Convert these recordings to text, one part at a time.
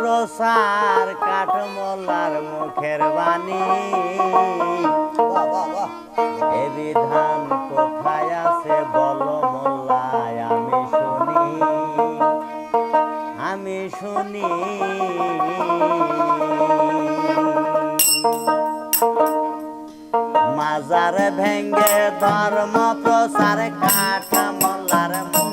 প্রসার কাঠমোলার মুখের বাণী। এ বিধান কোথায় আছে বলো মোল্লায়, আমি শুনি। আমি শুনি। মাজার ভেঙ্গে ধর্ম প্রসার কাঠমোলার মুখ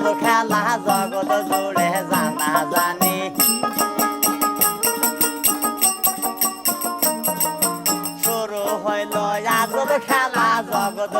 প্রেম খেলা জগত জুড়ে জানা জানি। শুরু হইল আজব খেলা জগত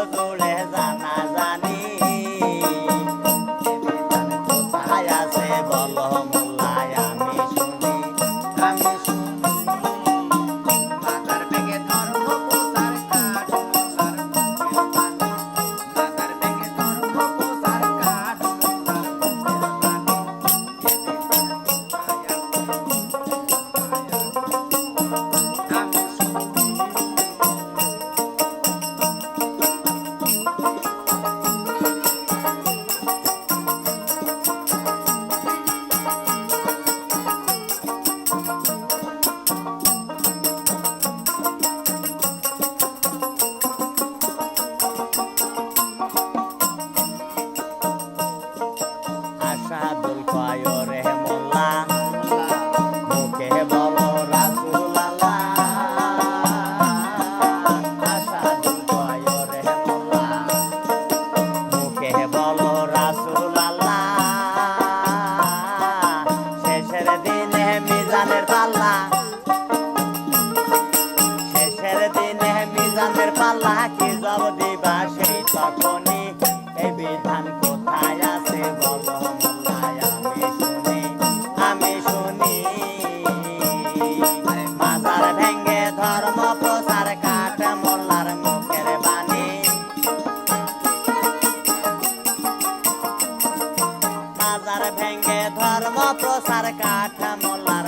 মিজানের পাল্লা। শেষের দিনে মিজানের পাল্লা কি জব দিবা সেই তখনই এই বিধান সার কাঠা মলার